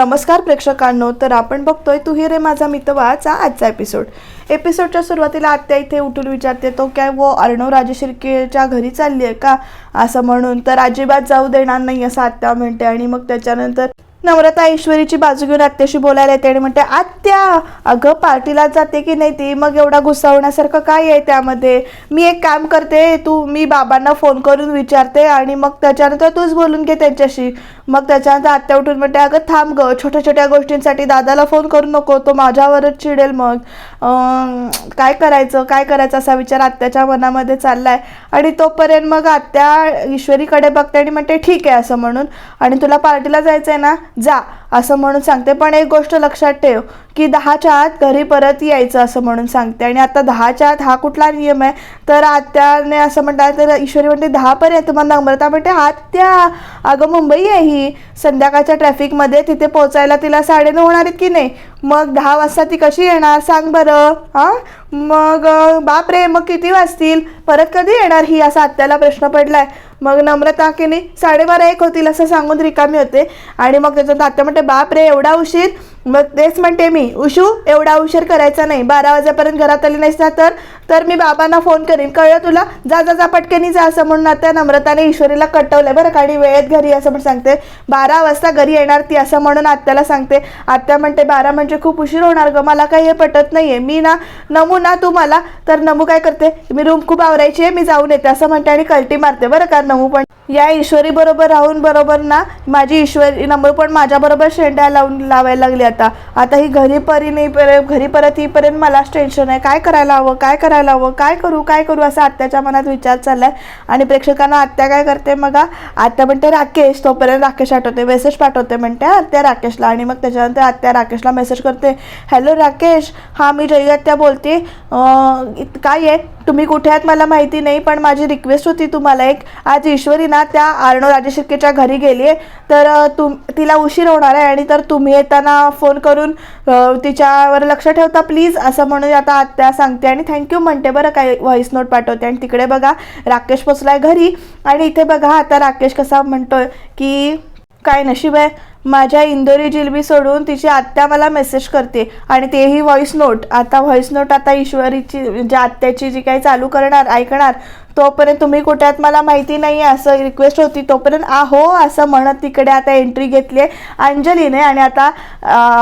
नमस्कार प्रेक्षकांनो तर आपण बघतोय तू ही रे माझा मितवाचा आजचा एपिसोड एपिसोडच्या सुरुवातीला आत्या इथे उठून विचारते तो काय व अर्णव राजशिर्केच्या घरी चालली आहे का? असं म्हणून तर अजिबात जाऊ देणार नाही असं आत्या म्हणते. आणि मग त्याच्यानंतर नम्रता ईश्वरीची बाजू घेऊन आत्याशी बोलायला येते आणि म्हणते आत्या अगं पार्टीला जाते की नाही ती? मग एवढा गुस्सा होण्यासारखं काय आहे त्यामध्ये? मी एक काम करते तू मी बाबांना फोन करून विचारते आणि मग त्याच्यानंतर तूच बोलून घे त्यांच्याशी. मग त्याच्यानंतर आत्या उठून म्हणते अगं थांब ग छोट्या छोट्या गोष्टींसाठी दादाला फोन करू नको तो माझ्यावरच चिडेल मग. काय करायचं? काय करायचं असा विचार आत्याच्या मनामध्ये चाललाय. आणि तोपर्यंत मग आत्या ईश्वरीकडे बघते आणि म्हणते ठीक आहे असं म्हणून. आणि तुला पार्टीला जायचं आहे ना? जा. असं म्हणून सांगते. पण एक गोष्ट लक्षात ठेव की दहाच्या आत घरी परत यायचं असं म्हणून सांगते. आणि आता दहाच्या आत हा कुठला नियम आहे? तर आत्याने असं म्हणतात तर ईश्वरी म्हणते दहापर्यंत मग नम्रता म्हणते आत्या अगं मुंबई आहे ही. संध्याकाळच्या ट्रॅफिकमध्ये तिथे पोहोचायला तिला साडेनऊ होणार आहेत की नाही? मग दहा वाजता ती कशी येणार? सांग बरं. हां? मग बाप बापरे मग किती वाजतील? परत कधी येणार ही? असा आत्याला प्रश्न पडला आहे मग नम्रता की नाही? साडेबारा एक होतील असं सांगून रिकामी होते. आणि मग त्याचं आत्या म्हणते बाप रे एवढा उशीर. मग तेच म्हणते मी उशू एवढा उशीर करायचा नाही. बारा वाजेपर्यंत घरात आली नाहीस ना तर? तर मी बाबांना फोन करीन. कळलं तुला? जा जा जा पटकनी जा असं म्हणून आता नम्रताने ईश्वरीला कटवलं बरं काही आणि वेळेत घरी असं म्हणून सांगते. बारा वाजता घरी येणार ती असं म्हणून आत्याला सांगते. आत्या म्हणते बारा म्हणजे खूप उशीर होणार गं. मला काही हे पटत नाही आहे मी ना नमू ना तू मला. तर नमू काय करते मी रूम खूप आवरायची आहे मी जाऊन येते असं म्हणते आणि कल्टी मारते. बरं का नमू पण. या ईश्वरी बरोबर राहून बरोबर ना माझी ईश्वरी नमू पण माझ्याबरोबर शेंड्या लावून लावायला लागली आता. आता ही घरी परी नाही पर- घरी परत येईपर्यंत मलाच टेन्शन आहे. काय करायला हवं? काय करायला हवं? काय करू? काय करू? असं आत्याच्या मनात विचार चाललाय. आणि प्रेक्षकांना आत्या काय करते मग आत्या म्हणते राकेश तोपर्यंत राकेश आठवते मेसेज पाठवते म्हणते आत्या राकेशला. आणि मग त्याच्यानंतर आत्या राकेशला मेसेज करते हॅलो राकेश हा मी जयी आत्या बोलते. काय आहे? तुम्ही कुठे आहात? मला माहिती नाही पण माझी रिक्वेस्ट होती तुम्हाला एक. आज ईश्वरी ना त्या आर्णव राजेशिर्केच्या घरी गेली आहे तर तुम तिला उशीर होणार आहे आणि तर तुम्ही येताना फोन करून तिच्यावर लक्ष ठेवता प्लीज असं म्हणून आता आत्या सांगते आणि थँक्यू म्हणते बरं काय व्हॉइस नोट पाठवते. आणि तिकडे बघा राकेश पोचलाय घरी. आणि इथे बघा आता राकेश कसा म्हणतोय की काय नशीब आहे? माझ्या इंदोरी जिलबी सोडून तिची आत्या मला मेसेज करते. आणि तेही व्हॉइस नोट आता व्हॉइस नोट आता ईश्वरीची म्हणजे आत्याची जी काही चालू करणार ऐकणार तोपर्यंत तुम्ही कुठे आहात मला माहिती नाही आहे असं रिक्वेस्ट होती. तोपर्यंत आ हो असं म्हणत तिकडे आता एंट्री घेतली आहे अंजलीने. आणि आता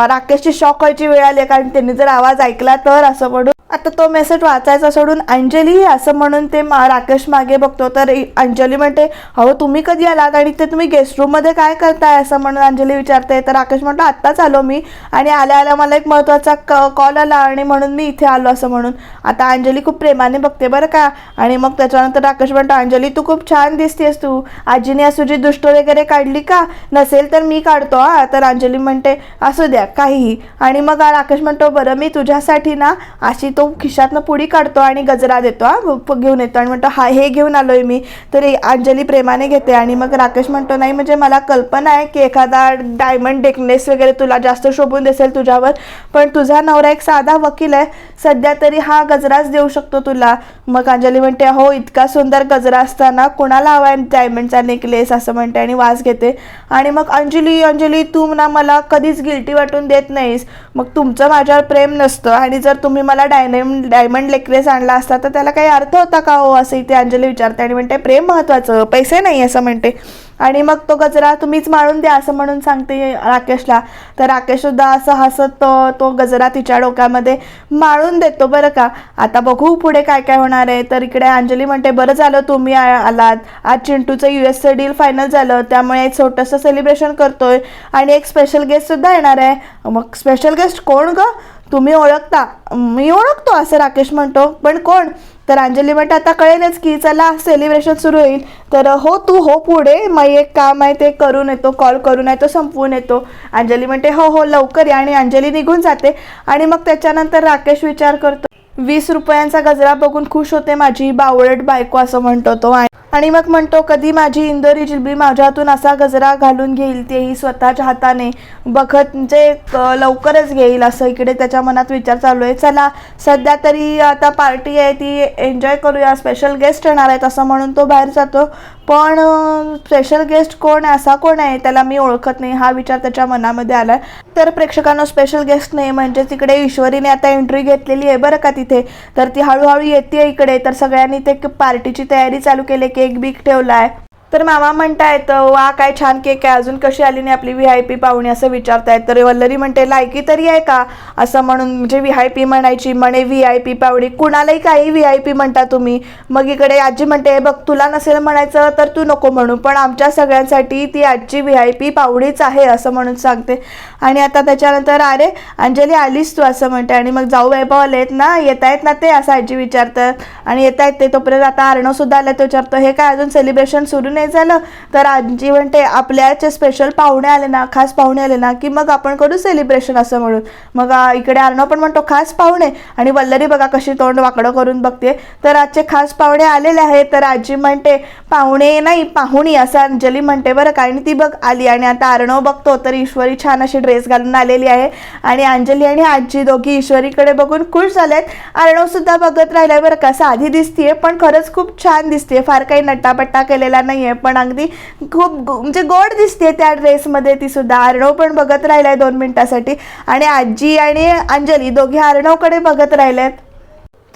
राकेशची शॉक व्हायची वेळ आली आहे. कारण त्यांनी जर आवाज ऐकला तर असं म्हणून. आता तो मेसेज वाचायचा सोडून अंजली असं म्हणून ते मा राकेश मागे बघतो. तर अंजली म्हणते अहो तुम्ही कधी आलात? आणि ते तुम्ही गेस्ट रूममध्ये काय करताय? असं म्हणून अंजली विचारते. तर राकेश म्हणतो आत्ताच आलो मी. आणि आल्या आल्या मला एक महत्त्वाचा क कॉल आला आणि म्हणून मी इथे आलो असं म्हणून. आता अंजली खूप प्रेमाने बघते बरं का. आणि मग त्याच्या तर राकेश म्हणतो अंजली तू खूप छान दिसतेस तू. आजीने असुजी दुष्ट वगैरे काढली का? नसेल तर मी काढतो हा. तर अंजली म्हणते असू द्या काहीही. आणि मग राकेश म्हणतो बरं मी तुझ्यासाठी ना अशी तो खिशातनं पुडी काढतो आणि गजरा देतो हा घेऊन येतो. आणि म्हणतो हा हे घेऊन आलोय मी. तर अंजली प्रेमाने घेते आणि मग राकेश म्हणतो नाही म्हणजे मला कल्पना आहे की एखादा डायमंड नेकलेस वगैरे तुला जास्त शोभून दिसेल तुझ्यावर पण तुझा नवरा एक साधा वकील आहे. सध्या तरी हा गजराच देऊ शकतो तुला. मग अंजली म्हणते हो इतका सुंदर गजरा असताना कोणाला हवा आहे डायमंडचा नेकलेस असं म्हणते आणि वास घेते. आणि मग अंजली अंजली तू ना मला कधीच गिल्टी वाटून देत नाहीस. मग तुमचं माझ्यावर प्रेम नसतं आणि जर तुम्ही मला डायमंड डायमंड नेकलेस आणला असता तर त्याला काही अर्थ होता का हो? असं इथे अंजली विचारते आणि म्हणते प्रेम महत्त्वाचं पैसे नाही असं म्हणते. आणि मग तो गजरा तुम्हीच माळून द्या असं म्हणून सांगते राकेशला. तर राकेश सुद्धा असं हसत तो तो गजरा तिच्या डोक्यामध्ये माळून देतो बरं का. आता बघू पुढे काय काय होणार आहे. तर इकडे अंजली म्हणते बरं झालं तुम्ही आलात. आज चिंटूचं यू एसचं डील फायनल झालं. त्यामुळे एक छोटंसं सेलिब्रेशन करतोय आणि एक स्पेशल गेस्ट सुद्धा येणार आहे. मग स्पेशल गेस्ट कोण ग? तुम्ही ओळखता. मी ओळखतो असं राकेश म्हणतो. पण कोण? तर अंजली म्हणते आता कळेलच की चला सेलिब्रेशन सुरू होईल. तर हो तू हो पुढे. मग एक काम आहे ते करून येतो कॉल करून येतो संपवून येतो. अंजली म्हणते हो हो लवकर या आणि अंजली निघून जाते. आणि मग त्याच्यानंतर राकेश विचार करतो वीस रुपयांचा गजरा बघून खुश होते माझी बावळट बायको असं म्हणतो तो. आणि मग म्हणतो कधी माझी इंदोरी जिलबी माझ्यातून असा गजरा घालून घेईल तेही स्वतःच्या हाताने बघत म्हणजे लवकरच घेईल असं इकडे त्याच्या मनात विचार चालू आहे. चला सध्या तरी आता पार्टी आहे ती एन्जॉय करूया स्पेशल गेस्ट येणार आहेत असं म्हणून तो बाहेर जातो. पण स्पेशल गेस्ट कोण आहे असा कोण आहे त्याला मी ओळखत नाही हा विचार त्याच्या मनामध्ये आला तर प्रेक्षकांना स्पेशल गेस्ट नाही म्हणजे तिकडे ईश्वरीने आता एंट्री घेतलेली आहे बरं का तिथे. तर ती हळूहळू येते इकडे तर सगळ्यांनी ते पार्टीची तयारी चालू केली केक बीक ठेवला आहे तर मामा म्हणतायत वा काय छान केक आहे. अजून कशी आली नाही आपली व्ही आय पी पाहुणी? असं विचारतायत. तर वल्लरी म्हणते लायकी तरी आहे का? असं म्हणून म्हणजे व्ही आय पी म्हणायची म्हणे व्ही आय पी पाहुणी कुणालाही काही व्ही आय पी म्हणता तुम्ही. मग इकडे आजी म्हणते बघ तुला नसेल म्हणायचं तर तू नको म्हणू. पण आमच्या सगळ्यांसाठी ती आजची व्ही आय पी पाहुणीच आहे असं म्हणून सांगते. आणि आता त्याच्यानंतर अरे अंजली आलीस तू असं म्हणते. आणि मग जाऊ वैभव आलेत ना येत आहेत ना ते असं आजी विचारतात. आणि येत आहेत ते. तोपर्यंत आता अर्णवसुद्धा आलं तो विचारतो हे काय अजून सेलिब्रेशन सुरू नाही झालं तर आजी म्हणते आपल्याचे स्पेशल पाहुणे आले ना खास पाहुणे आले ना की मग आपण करू सेलिब्रेशन असं म्हणून. मग इकडे अर्णव पण म्हणतो खास पाहुणे. आणि वल्लरी बघा कशी तोंड वाकडं करून बघते. तर आजचे खास पाहुणे आलेले आहेत तर आजी म्हणते पाहुणे नाही पाहुणी. असं अंजली म्हणते बरं का आणि ती बघ आली. आणि आता अर्णव बघतो तर ईश्वरी छान अशी ड्रेस घालून आलेली आहे. आणि अंजली आणि आजी दोघी ईश्वरीकडे बघून खुश झालेत. अर्णव सुद्धा बघत राहिल्या बरं का साधी दिसतीये पण खरंच खूप छान दिसते फार काही नट्टापट्टा केलेला आहे पण अगदी खूप म्हणजे गोड दिसते त्या ड्रेसमध्ये ती सुद्धा. अर्णव पण बघत राहिलाय दोन मिनिटासाठी. आणि आजी आणि अंजली दोघे अर्णवकडे बघत राहिलेत.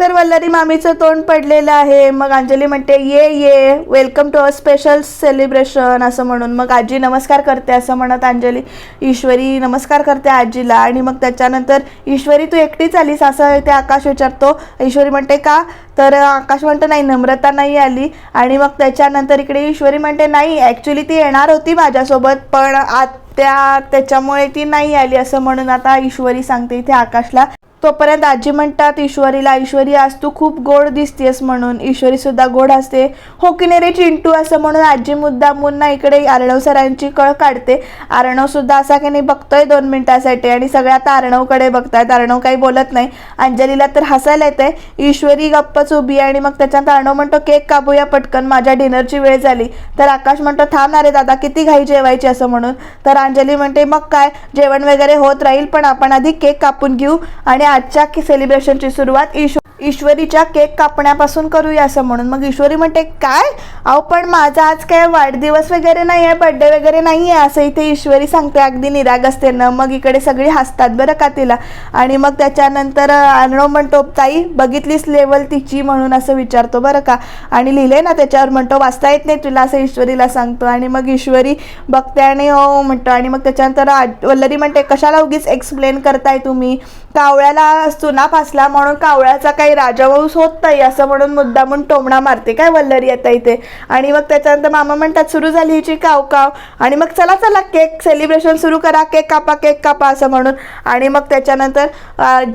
तर वल्लरी मामीचं तोंड पडलेलं आहे. मग अंजली म्हणते ये ये welcome to a special celebration असं म्हणून. मग आजी नमस्कार करते असं म्हणत अंजली ईश्वरी नमस्कार करते आजीला. आणि मग त्याच्यानंतर ईश्वरी तू एकटीच आलीस? असं ते आकाश विचारतो. ईश्वरी म्हणते का? तर आकाश म्हणतो नाही नम्रता नाही आली. आणि मग त्याच्यानंतर इकडे ईश्वरी म्हणते नाही ॲक्च्युली ती येणार होती माझ्यासोबत पण आत्या त्याच्यामुळे ती नाही आली. असं म्हणून आता ईश्वरी सांगते इथे आकाशला. तोपर्यंत आजी म्हणतात ईश्वरीला ईश्वरी आज तू खूप गोड दिसतेस म्हणून. ईश्वरी सुद्धा गोड असते हो की नाही रे चिंटू? असं म्हणून आजी मुद्दा मुन्ना इकडे अर्णव सरांची कळ काढते. आर्णव सुद्धा असा की नाही बघतोय दोन मिनिटासाठी आणि सगळे आता आर्णवकडे बघतायत. अर्णव काही बोलत नाही. अंजलीला तर हसायला येते ईश्वरी गप्पच उभी आहे आणि मग त्याच्यात अर्णव म्हणतो केक कापूया पटकन. माझ्या डिनरची वेळ झाली. तर आकाश म्हणतो थांब ना रे दादा किती घाई जेवायची? असं म्हणून. तर अंजली म्हणते मग काय? जेवण वगैरे होत राहील पण आपण आधी केक कापून घेऊ आणि आजच्या सेलिब्रेशनची सुरुवात ईश्व ईश्वरीच्या केक कापण्यापासून करूया असं म्हणून. मग ईश्वरी म्हणते काय? अहो पण माझा आज काय वाढदिवस वगैरे नाही आहे बड्डे वगैरे नाही आहे असं इथे ईश्वरी सांगते. अगदी निरागसतेनं मग इकडे सगळी हसतात बरं का तिला. आणि मग त्याच्यानंतर अर्णव म्हणतो ताई बघितलीस लेवल तिची? म्हणून असं विचारतो बरं का. आणि लिहिले ना त्याच्यावर म्हणतो वाचता येत नाही तुला असं ईश्वरीला सांगतो. आणि मग ईश्वरी बघते आणि हो म्हणतो. आणि मग त्याच्यानंतर वल्लरी म्हणते कशाला उगीच एक्सप्लेन करताय तुम्ही? कावळ्याला चुना फासला म्हणून कावळ्याचा काही राजावंश होत नाही असं म्हणून मुद्दामून टोमणा मारते. काय वल्लरी आता इथे आणि मग त्याच्यानंतर मामा म्हणतात सुरू झाली हिची काव काव आणि मग चला चला केक सेलिब्रेशन सुरू करा केक कापा केक कापा असं म्हणून. आणि मग त्याच्यानंतर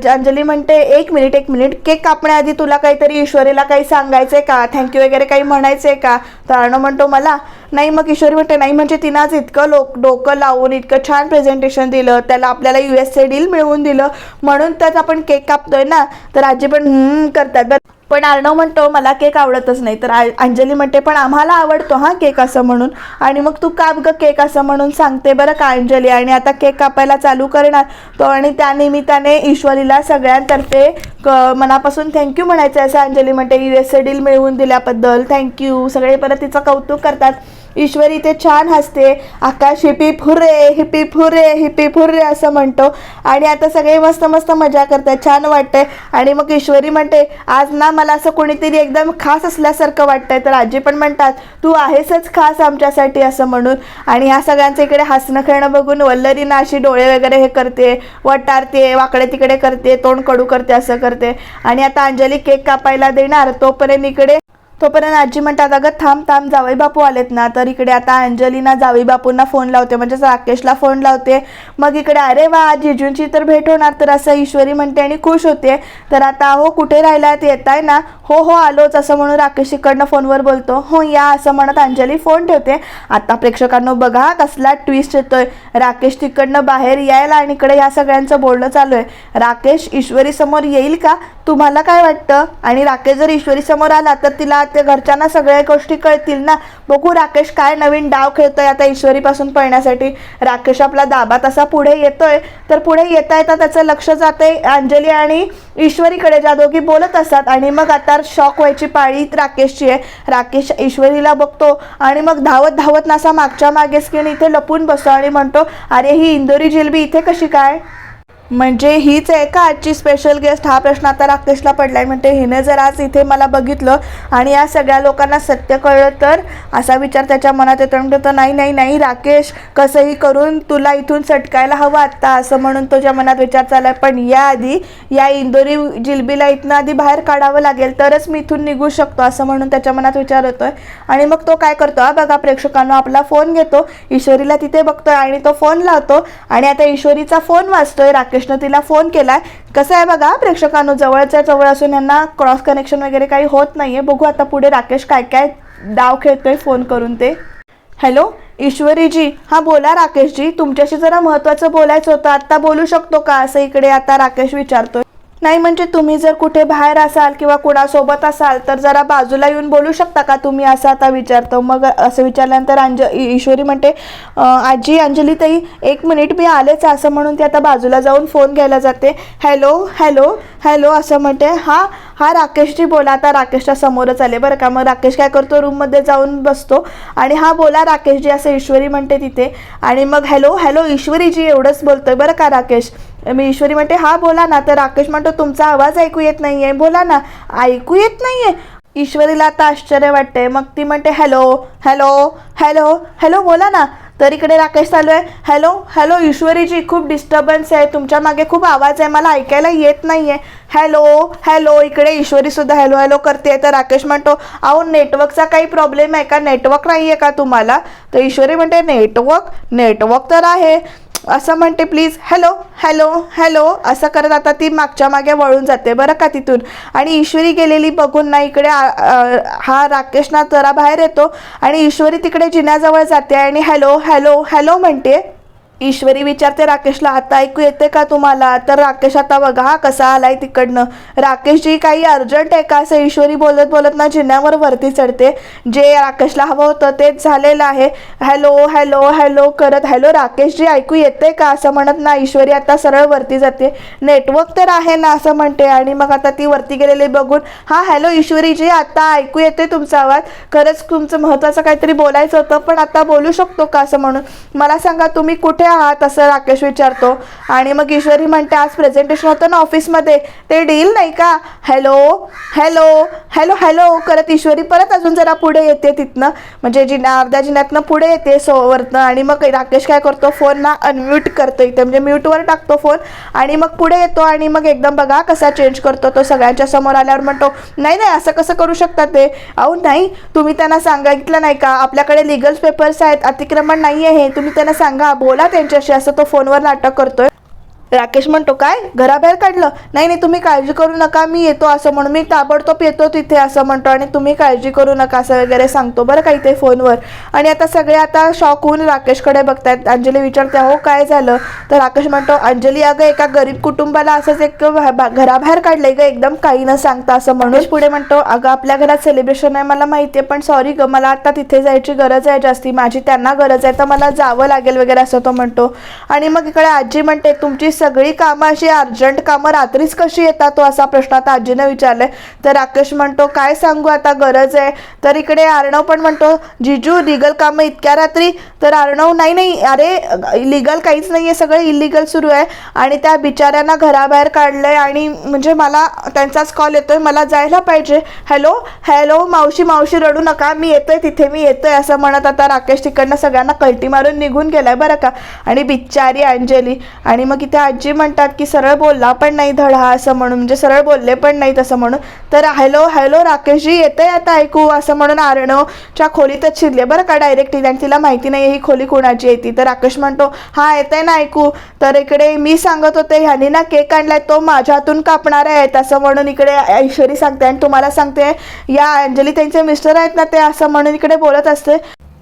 अंजली म्हणते एक मिनिट एक मिनिट केक कापण्याआधी तुला काहीतरी ईश्वरीला काही सांगायचंय का? थँक्यू वगैरे काही म्हणायचंय का? तर अर्णव म्हणतो मला नाही मग ईश्वरी म्हणते नाही म्हणजे तिनं आज इतकं लोक डोकं लावून इतकं छान प्रेझेंटेशन दिलं त्याला आपल्याला यू एस ए डील मिळवून दिलं म्हणून तर आपण केक कापतोय ना. तर आजी पण करतात बरं. पण अर्णव म्हणतो मला केक आवडतच नाही. तर अंजली म्हणते पण आम्हाला आवडतो हा केक असं म्हणून. आणि मग तू काप ग केक असं म्हणून सांगते बरं का अंजली आणि आता केक कापायला चालू करणार. तो आणि त्या निमित्ताने ईश्वरीला सगळ्यांतर्फे क मनापासून थँक्यू म्हणायचं आहे असं अंजली म्हणते. यू एस ए डील मिळवून दिल्याबद्दल थँक्यू सगळे परत तिचं कौतुक करतात. ईश्वरी ते छान हसते Akash hip hip hurray hip hip hurray hip hip hurray असं म्हणतो. आणि आता सगळे मस्त मस्त मजा करतात छान वाटतंय. आणि मग ईश्वरी म्हणते आज ना मला असं कोणीतरी एकदम खास असल्यासारखं वाटतंय. तर आजी पण म्हणतात तू आहेसच खास आमच्यासाठी असं म्हणून. आणि ह्या सगळ्यांचं इकडे हसणं खेळणं बघून वल्लरी ना अशी डोळे वगैरे हे करते वटारते वाकडे तिकडे करते तोंड कडू करते असं करते. आणि आता अंजली केक कापायला देणार तोपर्यंत इकडे तोपर्यंत आजी म्हणतात अगं थांब थांब जावई बापू आलेत ना तर इकडे आता अंजलीना जावई बापूंना फोन लावते म्हणजेच राकेशला फोन लावते. मग इकडे अरे वा जिजूंची तर भेट होणार तर असं ईश्वरी म्हणते आणि खुश होते. तर आता हो कुठे राहिलात? येत आहे ना? हो हो आलोच असं म्हणून राकेश इकडनं फोनवर बोलतो. हो या असं म्हणत अंजली फोन ठेवते. आता प्रेक्षकांनो बघा कसला ट्विस्ट येतोय. राकेश तिकडनं बाहेर यायला आणि इकडे या सगळ्यांचं बोलणं चालू आहे. राकेश ईश्वरी समोर येईल का? तुम्हाला काय वाटतं? आणि राकेश जर ईश्वरी समोर आला तर तिला त्या घरच्यांना सगळ्या गोष्टी कळतील ना? बघू राकेश काय नवीन डाव खेळतोय आता ईश्वरीपासून पळण्यासाठी. राकेश आपला दाबा तसा पुढे येतोय. तर पुढे येता येता त्याचं लक्ष जाते अंजली आणि ईश्वरीकडे. ज्या दोघी बोलत असतात आणि मग आता शॉक व्हायची पाळी राकेशची आहे. राकेश ईश्वरीला बघतो आणि मग धावत धावत नासा मागच्या मागे स्क्रीन इथे लपून बसतो आणि म्हणतो अरे ही इंदोरी जिलबी इथे कशी काय? म्हणजे हीच आहे का आजची स्पेशल गेस्ट हा प्रश्न आता राकेशला पडलाय. म्हणते हिने जर आज इथे मला बघितलं आणि या सगळ्या लोकांना सत्य कळलं तर? असा विचार त्याच्या मनात येतो. म्हणतो तो नाही नाही नाही राकेश कसंही करून तुला इथून सटकायला हवं आत्ता असं म्हणून तुझ्या मनात विचार चाललाय. पण याआधी या इंदोरी जिलबीला इथनं आधी बाहेर काढावं लागेल तरच मी इथून निघू शकतो असं म्हणून त्याच्या मनात विचार होतो आहे आणि मग तो काय करतो? हा बघा प्रेक्षकांना आपला फोन घेतो ईश्वरीला तिथे बघतोय आणि तो फोन लावतो आणि आता ईश्वरीचा फोन वाचतोय राकेश तिला फोन केलाय. कसं आहे बघा प्रेक्षकांनो जवळच्या जवळ असून यांना क्रॉस कनेक्शन वगैरे काही होत नाहीये. बघू आता पुढे राकेश काय काय डाव खेळतोय फोन करून ते. हॅलो ईश्वरीजी. हा बोला राकेशजी. तुमच्याशी जरा महत्त्वाचं बोलायचं होतं. आत्ता बोलू शकतो का? असं इकडे आता राकेश विचारतोय. नाही म्हणजे तुम्ही जर कुठे बाहेर असाल किंवा कुणासोबत असाल तर जरा बाजूला येऊन बोलू शकता का तुम्ही? असं आता विचारतो. मग असं विचारल्यानंतर अंज ई- ईश्वरी म्हणते आजी अंजली ताई एक मिनिट मी आलेच असं म्हणून ती आता बाजूला जाऊन फोन घ्यायला जाते. हॅलो हॅलो हॅलो असं म्हणते. हा हा राकेशजी बोला आता राकेशच्या समोरच आले. बरं का मग राकेश काय करतो रूममध्ये जाऊन बसतो आणि हा बोला राकेशजी असं ईश्वरी म्हणते तिथे. आणि मग हॅलो हॅलो ईश्वरीजी एवढंच बोलतोय. बरं का राकेश? मी ईश्वरी म्हणते हा बोला ना. तर राकेश म्हणतो तुमचा आवाज ऐकू येत नाहीये. बोला ना. ऐकू येत नाहीये. ईश्वरीला आता आश्चर्य वाटते मग ती म्हणते हॅलो हॅलो हॅलो हॅलो बोला ना. तर इकडे राकेश चालू आहे. हॅलो हॅलो ईश्वरीजी खूप डिस्टर्बन्स आहे. तुमच्या मागे खूप आवाज आहे. मला ऐकायला येत नाहीये. हॅलो हॅलो इकडे ईश्वरी सुद्धा हॅलो हॅलो करते. तर राकेश म्हणतो अहो नेटवर्कचा काही प्रॉब्लेम आहे का? नेटवर्क नाही आहे का तुम्हाला? तर ईश्वरी म्हणते नेटवर्क नेटवर्क तर आहे. असं म्हणते प्लीज हॅलो हॅलो हॅलो असं करत आता ती मागच्या मागे वळून जाते बरं का तिथून. आणि ईश्वरी गेलेली बघून ना इकडे हा राकेश ना जरा बाहेर येतो आणि ईश्वरी तिकडे जिन्याजवळ जाते आणि हॅलो हॅलो हॅलो म्हणते. ईश्वरी विचारते राकेशला आता ऐकू येते का तुम्हाला? तर राकेश आता बघा हा कसा आलाय तिकडनं. राकेशजी काही अर्जंट आहे का? असं ईश्वरी बोलत बोलत ना जिन्यावर वरती चढते. जे राकेशला हवं होतं तेच झालेलं आहे. हॅलो हॅलो हॅलो करत हॅलो राकेशजी ऐकू येते का? असं म्हणत ना ईश्वरी आता सरळ वरती जाते. नेटवर्क तर आहे ना असं म्हणते आणि मग आता ती वरती गेलेली बघून हा हॅलो ईश्वरीजी आता ऐकू येते तुमचा आवाज. खरंच तुमचं महत्त्वाचं काहीतरी बोलायचं होतं पण आता बोलू शकतो का? असं म्हणून मला सांगा तुम्ही कुठे आहात असं राकेश विचारतो. आणि मग ईश्वरी म्हणते आज प्रेझेंटेशन होतं ना ऑफिसमध्ये ते डील नाही का? हॅलो हॅलो हॅलो हॅलो करत ईश्वरी परत अजून जरा पुढे येते तिथनं. म्हणजे जिना अर्ध्या जिन्यातनं पुढे येते सोवरनं. आणि मग राकेश काय करतो फोन ना अनम्यूट करतो इथे. म्हणजे म्यूटवर टाकतो फोन आणि मग पुढे येतो आणि मग एकदम बघा कसा चेंज करतो तो सगळ्यांच्या समोर आल्यावर म्हणतो नाही नाही असं कसं करू शकता ते? अहो नाही. तुम्ही त्यांना सांगितलं नाही का? आपल्याकडे लिगल पेपर्स आहेत. अतिक्रमण नाही आहे हे. तुम्ही त्यांना सांगा. बोला त्यांच्याशी असं तो फोनवर नाटक करतोय. राकेश म्हणतो काय? घराबाहेर काढलं? नाही नाही तुम्ही काळजी करू नका मी येतो असं म्हणून मी ताबडतोब येतो तिथे असं म्हणतो आणि तुम्ही काळजी करू नका असं वगैरे सांगतो बरं का इथे फोनवर. आणि आता सगळे आता शॉक होऊन राकेशकडे बघतायत. अंजली विचारते हो काय झालं? तर राकेश म्हणतो अंजली अगं एका गरीब कुटुंबाला असंच एक घराबाहेर काढलंय ग एकदम काही न सांगता असं म्हणून. पुढे म्हणतो अगं आपल्या घरात सेलिब्रेशन आहे मला माहिती आहे पण सॉरी ग मला आता तिथे जायची गरज आहे जास्ती. माझी त्यांना गरज आहे तर मला जावं लागेल वगैरे असं तो म्हणतो. आणि मग इकडे आजी म्हणते तुमची सगळी कामं अशी अर्जंट कामं रात्रीच कशी येतात तो असा प्रश्न आता आजीने विचारलाय. तर राकेश म्हणतो काय सांगू आता गरज आहे. तर इकडे अर्णव पण म्हणतो जिजू लिगल कामं इतक्या रात्री? तर अर्णव नाही नाही अरे लिगल काहीच नाही आहे सगळं इलिगल सुरू आहे. आणि त्या बिचाऱ्यांना घराबाहेर काढलंय आणि म्हणजे मला त्यांचाच कॉल येतोय मला जायला पाहिजे. हॅलो हॅलो मावशी मावशी रडू नका मी येतोय तिथे मी येतोय असं म्हणत आता राकेश तिकडनं सगळ्यांना कल्टी मारून निघून गेलाय बरं का. आणि बिचारी अंजली आणि मग इथे आजी म्हणतात की सरळ बोलला पण नाही धडा असं म्हणून. म्हणजे सरळ बोलले पण नाही तसं म्हणून. तर हॅलो हॅलो राकेशजी येतंय आता ऐकू असं म्हणून आरणवच्या खोलीतच शिरले. बरं का डायरेक्ट आणि तिला माहिती नाही ही खोली कोणाची येते तर राकेश म्हणतो हा येतंय ना ऐकू. तर इकडे मी सांगत होते ह्यानी ना केक आणलाय तो माझ्या हातून कापणार आहे असं म्हणून इकडे ऐश्वरी सांगते आणि तुम्हाला सांगते या अंजली त्यांचे मिस्टर आहेत ना ते असं म्हणून इकडे बोलत असते.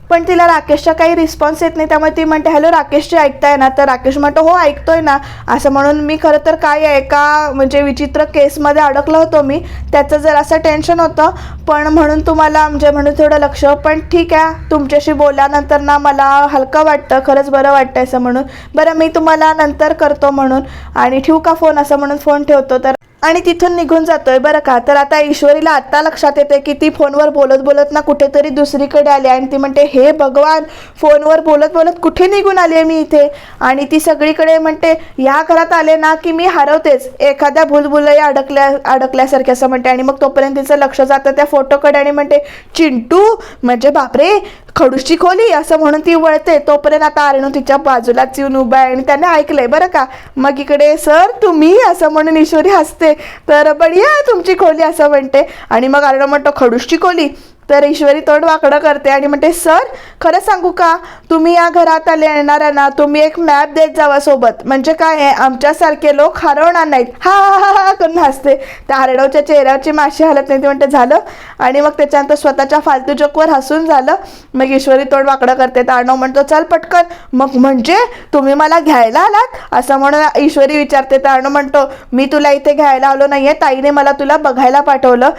पण तिला राकेशचा काही रिस्पॉन्स येत नाही. त्यामुळे ती म्हणते हॅलो राकेशची ऐकताय ना? तर राकेश म्हणतो हो ऐकतोय ना. असं म्हणून मी खरं तर काय आहे का म्हणजे विचित्र केसमध्ये अडकलो होतो मी. त्याचं जर असं टेन्शन होतं. पण म्हणून तुम्हाला म्हणजे म्हणून थोडं लक्ष. पण ठीक आहे तुमच्याशी बोलल्यानंतर ना मला हलकं वाटतं खरंच बरं वाटतं असं म्हणून. बरं मी तुम्हाला नंतर करतो म्हणून. आणि ठेवू का फोन असं म्हणून फोन ठेवतो. तर आणि तिथून निघून जातोय बरं का. तर आता ईश्वरीला आत्ता लक्षात येते की ती फोनवर बोलत बोलत ना कुठेतरी दुसरीकडे आली आणि ती म्हणते हे भगवान फोनवर बोलत बोलत कुठे निघून आली आहे मी इथे? आणि ती सगळीकडे म्हणते या घरात आले ना की मी हरवतेच. एखाद्या भूलभुलई अडकल्या अडकल्यासारखे असं म्हणते. आणि मग तोपर्यंत तिचं लक्ष जातं त्या फोटोकडे आणि म्हणते चिंटू म्हणजे बापरे खडूसची खोली असं म्हणून ती वळते. तोपर्यंत आता आरेणू तिच्या बाजूलाच येऊन उभा आहे आणि त्याने ऐकलंय बरं का? मग इकडे सर तुम्ही? असं म्हणून ईश्वरी हसते. तर बढिया आहे तुमची खोली असं म्हणते. आणि मग आरेणू म्हणतो खडूसची खोली. तर ईश्वरी तोंड वाकडं करते आणि म्हणते सर खरं सांगू का? तुम्ही या घरात आले येणार ना तुम्ही एक मॅप देत जावा सोबत. म्हणजे काय आहे? आमच्यासारखे लोक हरवणार नाहीत. हा हा हा हा करून हसते. त्या हरडवच्या चेहऱ्याची माशी हलत नाही. ती म्हणते झालं. आणि मग त्याच्यानंतर स्वतःच्या फालतू जोकवर हसून झालं. मग ईश्वरी तोंड वाकडं करते. तर अर्णव म्हणतो चल पटकन. मग म्हणजे तुम्ही मला घ्यायला आलात? असं म्हणून ईश्वरी विचारते. तर अर्णव म्हणतो मी तुला इथे घ्यायला आलो नाहीये. ताईने मला तुला बघायला पाठवलं.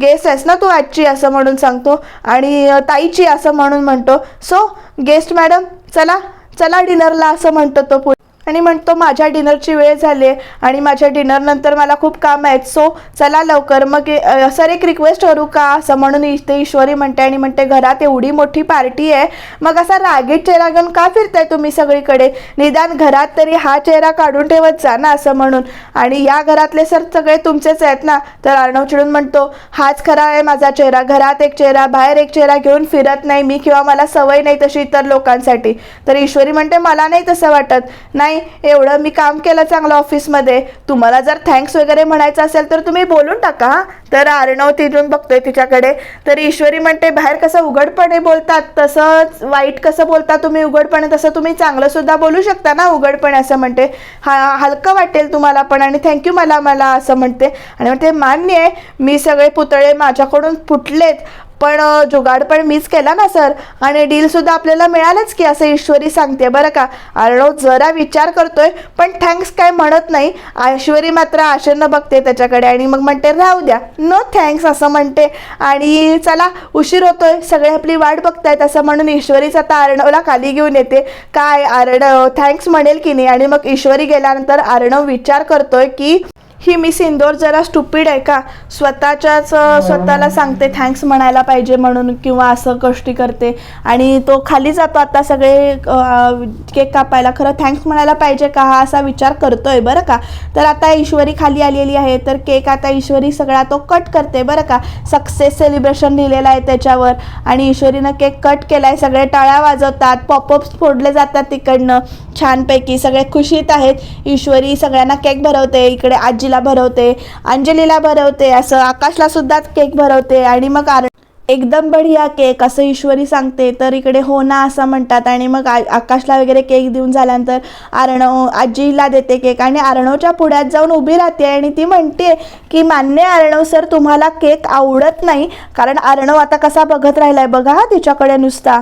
गेस आहेस ना तू आजची? असं म्हणून सांग सांगतो. आणि ताईची असं म्हणून म्हणतो. सो गेस्ट मॅडम चला चला डिनरला असं म्हणतो तो पुढे. आणि म्हणतो माझ्या डिनरची वेळ झाली आहे आणि माझ्या डिनरनंतर मला खूप काम आहेत. सो चला लवकर. मग सर एक रिक्वेस्ट करू का? असं म्हणून इथे ईश्वरी म्हणते आणि म्हणते घरात एवढी मोठी पार्टी आहे. मग असा रागीट चेहरा घेऊन का फिरताय तुम्ही सगळीकडे? निदान घरात तरी हा चेहरा काढून ठेवत जा ना असं म्हणून. आणि या घरातले सर सगळे तुमचेच आहेत ना? तर अर्णव चिडून म्हणतो हाच खरा आहे माझा चेहरा. घरात एक चेहरा बाहेर एक चेहरा घेऊन फिरत नाही मी किंवा मला सवय नाही तशी इतर लोकांसाठी. तर ईश्वरी म्हणते मला नाही तसं वाटत. नाही एवढं मी काम केलं चांगलं ऑफिसमध्ये. तुम्हाला जर थँक्स वगैरे म्हणायचं असेल तर तुम्ही बोलून टाका हा. तर आर्णव तिथून बघतोय तिच्याकडे. तर ईश्वरी म्हणते बाहेर कसं उघडपणे बोलतात तसंच वाईट कसं बोलता तुम्ही उघडपणे तसं तुम्ही चांगलं सुद्धा बोलू शकता ना उघडपणे असं म्हणते. हा हलकं वाटेल तुम्हाला पण आणि थँक्यू मला मला असं म्हणते. आणि म्हणते मान्य आहे मी सगळे पुतळे माझ्याकडून फुटलेत. पण जुगाड पण मीच केला ना सर. आणि डील सुद्धा आपल्याला मिळालंच की असं ईश्वरी सांगते बरं का. अर्णव जरा विचार करतोय पण थँक्स काय म्हणत नाही. ऐश्वरी मात्र आशेनं बघते त्याच्याकडे आणि मग म्हणते राहू द्या. नो थँक्स असं म्हणते. आणि चला उशीर होतोय. सगळे आपली वाट बघतायत असं म्हणून ईश्वरीच आता अर्णवला खाली घेऊन येते. काय अर्णव थँक्स म्हणेल की नाही. आणि मग ईश्वरी गेल्यानंतर अर्णव विचार करतोय की ही मिस इंदोर जरा स्टुपिड आहे का? स्वतःच्याच अ, स्वतःला सांगते थँक्स म्हणायला पाहिजे म्हणून किंवा असं गोष्टी करते. आणि तो खाली जातो आता सगळे केक कापायला. खरं थँक्स म्हणायला पाहिजे का? हा असा विचार करतोय बरं का? तर आता ईश्वरी खाली आलेली आहे. तर केक आता ईश्वरी सगळा तो कट करते बरं का? सक्सेस सेलिब्रेशन लिहिलेलं आहे त्याच्यावर. आणि ईश्वरीनं केक कट केलाय. सगळे टाळ्या वाजवतात. पॉपअप्स फोडले जातात तिकडनं. छानपैकी सगळे खुशीत आहेत. ईश्वरी सगळ्यांना केक भरवते. इकडे आजीला भरवते अंजलीला भरवते असं आकाशला सुद्धा केक भरवते आणि मग आर एकदम बढिया केक असं ईश्वरी सांगते तर इकडे हो ना असं म्हणतात. आणि मग आ- आकाशला वगैरे केक देऊन झाल्यानंतर आरणव आजीला देते केक आणि आरणवच्या पुढ्यात जाऊन उभी राहते आणि ती म्हणते की मान्य आरणव सर तुम्हाला केक आवडत नाही कारण आरणव आता कसा बघत राहिलाय बघा हा तिच्याकडे नुसता.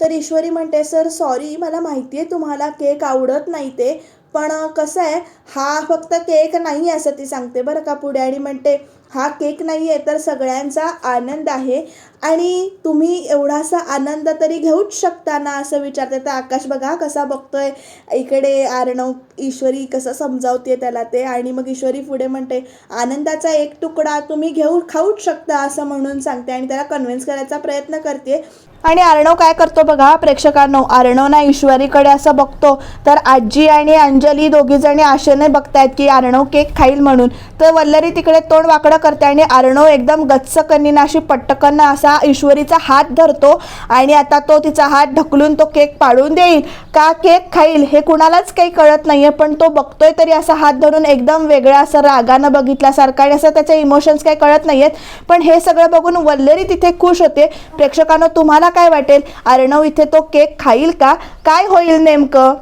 तर ईश्वरी म्हणते सर सॉरी मला माहिती आहे तुम्हाला केक आवडत नाही ते पण कसं आहे हा फक्त केक नाही असं ती सांगते बरं का पुढे. आणि म्हणते हा केक नाही आहे तर सगळ्यांचा आनंद आहे. आणि तुम्ही एवढासा आनंद तरी घेऊच शकता ना असं विचारते. तर आकाश बघा कसा बघतोय. इकडे आर्णव ईश्वरी कसं समजावते त्याला ते. आणि मग ईश्वरी पुढे म्हणते आनंदाचा एक तुकडा तुम्ही घेऊ खाऊच शकता असं म्हणून सांगते. आणि त्याला कन्व्हिन्स करायचा प्रयत्न करते आणि अर्णव काय करतो बघा प्रेक्षकांनो अर्णव ना ईश्वरीकडे असं बघतो. तर आजी आणि अंजली दोघी जणी आशेने बघतायत की अर्णव केक खाईल म्हणून. तर वल्लरी तिकडे तोंड वाकडं करते आणि अर्णव एकदम गच्च कन्नीना अशी पटकन असा ईश्वरीचा हात धरतो आणि आता तो तिचा हात ढकलून तो केक पाडून देईल. का केक खाईल हे कुणालाच काही कळत नाही आहे पण तो बघतोय तरी असा हात धरून एकदम वेगळा असं रागानं बघितल्यासारखा आणि असं त्याचे इमोशन्स काही कळत नाही आहेत पण हे सगळं बघून वल्लरी तिथे खुश होते. प्रेक्षकांनो तुम्हाला काय वाटेल? अर्णव इथे तो केक खाईल का? काय होईल नेमकं?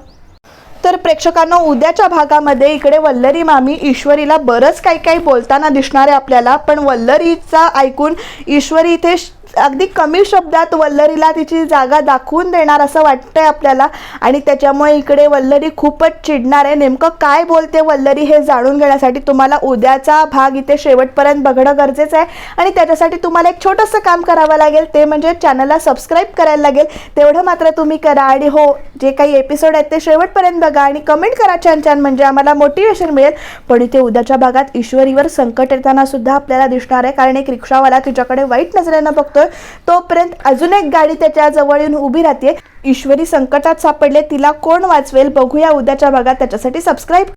तर प्रेक्षकांना उद्याच्या भागामध्ये इकडे वल्लरी मामी ईश्वरीला बरंच काही काही बोलताना दिसणार आहे आपल्याला पण वल्लरीचा ऐकून ईश्वरी इथे अगदी कमी शब्दात वल्लरीला तिची जागा दाखवून देणार असं वाटतंय आपल्याला. आणि त्याच्यामुळे इकडे वल्लरी खूपच चिडणार आहे. नेमकं काय बोलते वल्लरी हे जाणून घेण्यासाठी तुम्हाला उद्याचा भाग इथे शेवटपर्यंत बघणं गरजेचं आहे. आणि त्याच्यासाठी तुम्हाला एक छोटंसं काम करावं लागेल. ते म्हणजे चॅनलला सबस्क्राईब करायला लागेल. तेवढं मात्र तुम्ही करा. आणि हो जे काही एपिसोड आहेत ते शेवटपर्यंत बघा. आणि कमेंट करा छान छान. म्हणजे आम्हाला मोटिवेशन मिळेल. पण इथे उद्याच्या भागात ईश्वरीवर संकट येताना सुद्धा आपल्याला दिसणार आहे. कारण एक रिक्षावाला तिच्याकडे वाईट नजरेनं बघतोय. तोपर्यंत अजून एक गाडी त्याच्याजवळ येऊन उभी राहते ईश्वरी संकटात सापडले तिला कोण वाचवेल? बघूया उद्याच्या भागात त्याच्यासाठी सबस्क्राईब